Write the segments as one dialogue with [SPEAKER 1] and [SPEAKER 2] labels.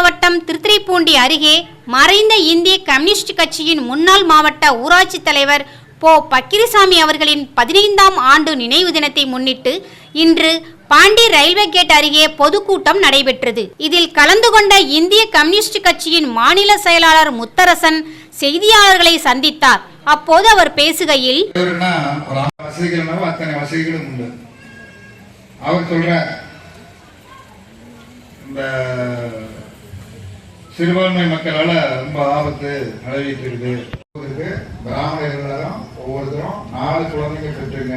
[SPEAKER 1] மாவட்டம் திருத்துறைப்பூண்டி அருகே மறைந்த இந்திய கம்யூனிஸ்ட் கட்சியின் முன்னாள் மாவட்ட ஊராட்சி தலைவர் போ. பக்கிரிசாமி அவர்களின் பதினைந்தாம் ஆண்டு நினைவு தினத்தை முன்னிட்டு இன்று பாண்டி ரயில்வே கேட் அருகே பொதுக்கூட்டம் நடைபெற்றது. இதில் கலந்து கொண்ட இந்திய கம்யூனிஸ்ட் கட்சியின் மாநில செயலாளர் முத்தரசன் செய்தியாளர்களை சந்தித்தார். அப்போது அவர் பேசுகையில்
[SPEAKER 2] அவர் சொல்ற இந்த சிறுபான்மை மக்களால ரொம்ப ஆபத்து நிலவிட்டு இருக்கு இருக்கு. எல்லாரும் ஒவ்வொருத்தரும் நாலு குழந்தைங்க பெற்றுங்க.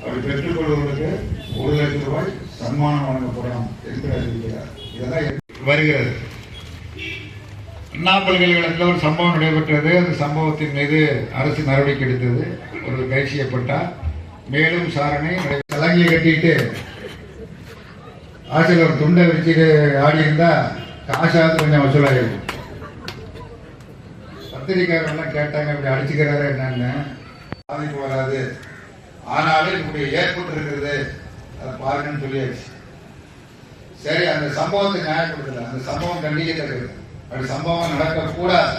[SPEAKER 2] அப்படி பெற்றுக்கொள்வர்களுக்கு ஒரு லட்சம் ரூபாய் சன்மானம் வழங்கப்படும் என்று அறிவிக்கிறார் இதெல்லாம் வருகிறது. அண்ணா பல்கலைக்கழகத்தில் ஒரு சம்பவம் நடைபெற்றது. அந்த சம்பவத்தின் மீது அரசு நடவடிக்கை எடுத்தது. ஒரு கைது செய்யப்பட்டார். மேலும் விசாரணை நடை- கட்டிட்டு ஆசிரியர் ஒரு துண்டை வச்சுட்டு ஆடி காசாவது கொஞ்சம் வசூலாகிடும் பத்திரிக்கையாளர்லாம் கேட்டாங்க இப்படி அடிச்சுக்கிறாரு என்னன்னு. பாதிப்பு வராது. ஆனாலும் இப்படி ஏற்பட்டு இருக்கிறது அதை பாருங்கன்னு சொல்லியாச்சு. சரி அந்த சம்பவத்தை நியாயப்படுத்தல. அந்த சம்பவம் கண்டிக்கத்தக்கது. அப்படி சம்பவம் நடக்கக்கூடாது.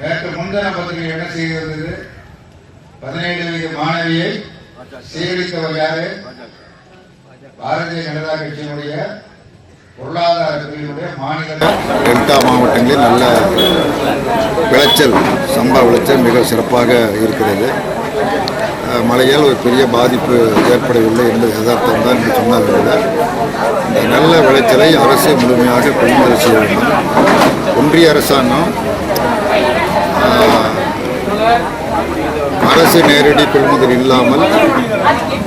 [SPEAKER 2] நேற்று முன்தின பத்திரிகை என்ன செய்திருந்தது? பதினேழு வயது மாணவியை சீரழித்தவர் யாரு? பாரதிய ஜனதா கட்சியினுடைய
[SPEAKER 3] டெல்டா மாவட்டங்களில் நல்ல விளைச்சல் சம்பா விளைச்சல் மிக சிறப்பாக இருக்கிறது. மழையால் ஒரு பெரிய பாதிப்பு ஏற்படவில்லை என்பது யதார்த்தம் தான் என்று சொன்னார்கள். கூட இந்த நல்ல விளைச்சலை அரசு முழுமையாக கொள்முதல் செய்ய வேண்டும். ஒன்றிய அரசாங்கம் அரசு நேரடி கொள்முதல் இல்லாமல்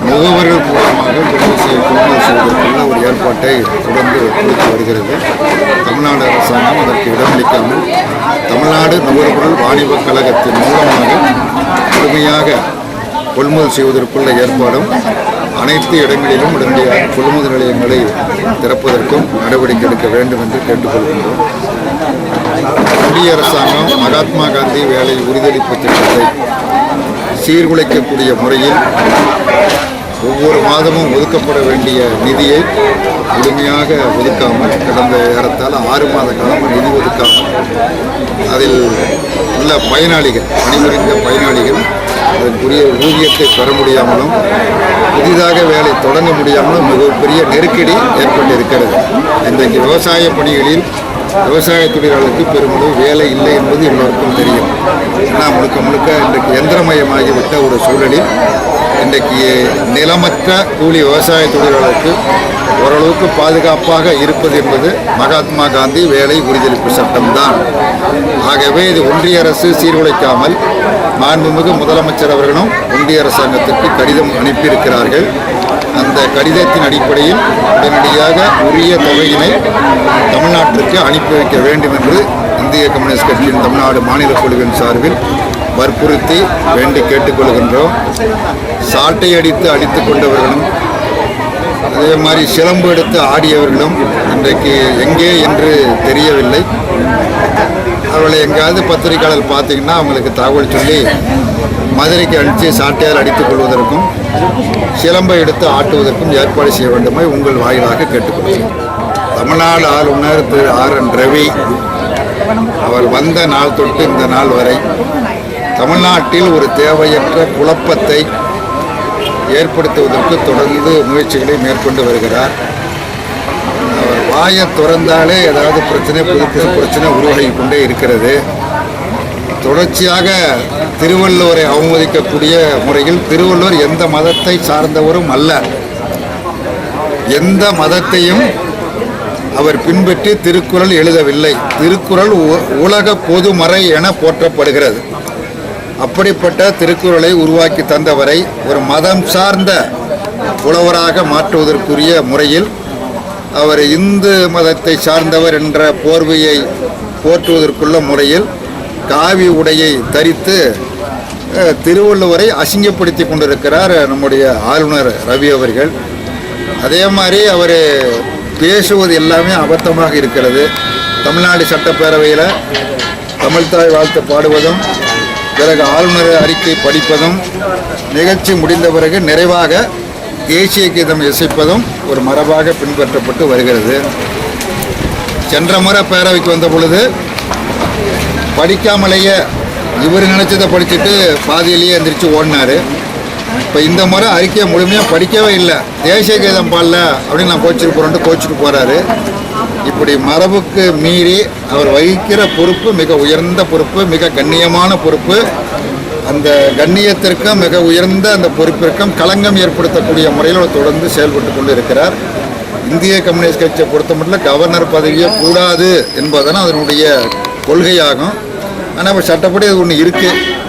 [SPEAKER 3] முகவர்கள் மூலமாக கொள்முதல் செய்ய கொள்முதல் செய்வதற்குள்ள ஒரு ஏற்பாட்டை தொடர்ந்து கொடுத்து வருகிறது. தமிழ்நாடு அரசாங்கம் அதற்கு இடமளிக்காமல் தமிழ்நாடு நுகர்பொருள் வாணிபக் கழகத்தின் மூலமாக முழுமையாக கொள்முதல் செய்வதற்குள்ள ஏற்பாடும் அனைத்து இடங்களிலும் உடனடியாக கொள்முதல் நிலையங்களை திறப்பதற்கும் நடவடிக்கை எடுக்க வேண்டும் என்று கேட்டுக்கொள்கின்றோம். மத்திய அரசாங்கம் மகாத்மா காந்தி வேலை உறுதியளிப்பு திட்டத்தை சீர்குலைக்கக்கூடிய முறையில் ஒவ்வொரு மாதமும் ஒதுக்கப்பட வேண்டிய நிதியை முழுமையாக ஒதுக்காமல் கடந்த ஏறத்தால் ஆறு மாத காலமாக நிதி ஒதுக்காமல் அதில் உள்ள பயனாளிகள் பணிபுரிந்த பயனாளிகள் அதற்குரிய ஊதியத்தை பெற முடியாமலும் புதிதாக வேலை தொடங்க முடியாமலும் மிகப்பெரிய நெருக்கடி ஏற்பட்டிருக்கிறது. இன்றைக்கு விவசாய பணிகளில் விவசாய தொழிலாளருக்கு பெருமளவு வேலை இல்லை என்பது எல்லோருக்கும் தெரியும். ஆனால் முழுக்க முழுக்க இன்றைக்கு எந்திரமயமாகிவிட்ட ஒரு சூழலில் இன்றைக்கு நிலமற்ற கூலி விவசாய தொழிலாளருக்கு ஓரளவுக்கு பாதுகாப்பாக இருப்பது என்பது மகாத்மா காந்தி வேலை உறுதியளிப்பு சட்டம்தான். ஆகவே இது ஒன்றிய அரசு சீர்குலைக்காமல் மாண்புமிகு முதலமைச்சர் அவர்களும் ஒன்றிய அரசாங்கத்திற்கு கடிதம் அனுப்பியிருக்கிறார்கள். அந்த கடிதத்தின் அடிப்படையில் உடனடியாக உரிய தொகையினை தமிழ்நாட்டிற்கு அனுப்பி வைக்க வேண்டும் என்று இந்திய கம்யூனிஸ்ட் கட்சியின் தமிழ்நாடு மாநில குழுவின் சார்பில் வற்புறுத்தி வேண்டி கேட்டுக்கொள்கின்றோம். சாட்டை அடித்து அடித்துக் கொண்டவர்களும் அதே மாதிரி சிலம்பு எடுத்து ஆடியவர்களும் இன்றைக்கு எங்கே என்று தெரியவில்லை. அவர்களை எங்கேயாவது பத்திரிகையாளர் பார்த்தீங்கன்னா அவங்களுக்கு தகவல் சொல்லி மதுரைக்கு அனுப்பிச்சு சாட்டையால் அடித்துக் கொள்வதற்கும் சிலம்பை எடுத்து ஆட்டுவதற்கும் ஏற்பாடு செய்ய வேண்டுமே உங்கள் வாயிலாக கேட்டுக்கொள்கிறேன். தமிழ்நாடு ஆளுநர் திரு ஆர் என் ரவி அவர் வந்த நாள் தொட்டு இந்த நாள் வரை தமிழ்நாட்டில் ஒரு தேவையற்ற குழப்பத்தை ஏற்படுத்துவதற்கு தொடர்ந்து முயற்சிகளை மேற்கொண்டு வருகிறார். அவர் வாயை திறந்தாலே ஏதாவது பிரச்சனை புது புது பிரச்சனை உருவாகி கொண்டே இருக்கிறது. தொடர்ச்சியாக திருவள்ளுவரை அவமதிக்கக்கூடிய முறையில் திருவள்ளுவர் எந்த மதத்தை சார்ந்தவரும் அல்ல. எந்த மதத்தையும் அவர் பின்பற்றி திருக்குறள் எழுதவில்லை. திருக்குறள் உ- உலக பொதுமறை என போற்றப்படுகிறது. அப்படிப்பட்ட திருக்குறளை உருவாக்கி தந்தவரை ஒரு மதம் சார்ந்த புலவராக மாற்றுவதற்குரிய முறையில் அவர் இந்து மதத்தை சார்ந்தவர் என்ற போர்வையை போற்றுவதற்குள்ள முறையில் காவி உடையை தரித்து திருவள்ளுவரை அசிங்கப்படுத்தி கொண்டிருக்கிறார் நம்முடைய ஆளுநர் ரவி அவர்கள். அதே மாதிரி அவர் பேசுவது எல்லாமே அபத்தமாக இருக்கிறது. தமிழ்நாடு சட்டப்பேரவையில் தமிழ்தாய் வாழ்த்து பாடுவதும் பிறகு ஆளுநர் அறிக்கை படிப்பதும் நிகழ்ச்சி முடிந்த பிறகு நிறைவாக தேசிய கீதம் இசைப்பதும் ஒரு மரபாக பின்பற்றப்பட்டு வருகிறது. சென்ற முறை பேரவைக்கு வந்த பொழுது படிக்காமலேயே இவர் நினச்சதை படிச்சுட்டு பாதியிலேயே எந்திரிச்சு ஓடினாரு. இப்போ இந்த முறை அறிக்கையை முழுமையாக படிக்கவே இல்லை. தேசிய கீதம் பாடல அப்படின்னு நான் கோச்சுட்டு போகிறேன்ட்டு கோச்சுட்டு போகிறாரு இப்படி மரபுக்கு மீறி அவர் வகிக்கிற பொறுப்பு மிக உயர்ந்த பொறுப்பு மிக கண்ணியமான பொறுப்பு. அந்த கண்ணியத்திற்கும் மிக உயர்ந்த அந்த பொறுப்பிற்கும் களங்கம் ஏற்படுத்தக்கூடிய முறையில் அவர் தொடர்ந்து செயல்பட்டு கொண்டு இருக்கிறார் இந்திய கம்யூனிஸ்ட் கட்சியை பொறுத்த மட்டும் கவர்னர் பதவியே கூடாது என்பதுதான் அதனுடைய கொள்கையாகும். ஆனால் இப்போ சட்டப்படி அது ஒன்று இருக்குது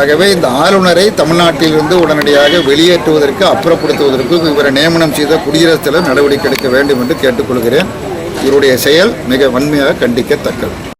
[SPEAKER 3] ஆகவே இந்த ஆளுநரை தமிழ்நாட்டிலிருந்து உடனடியாக வெளியேற்றுவதற்கு அப்புறப்படுத்துவதற்கு இவரை நியமனம் செய்த குடியரசுத் தலைவர் நடவடிக்கை எடுக்க வேண்டும் என்று கேட்டுக்கொள்கிறேன். இவருடைய செயல் மிக வன்மையாக கண்டிக்கத்தக்கது.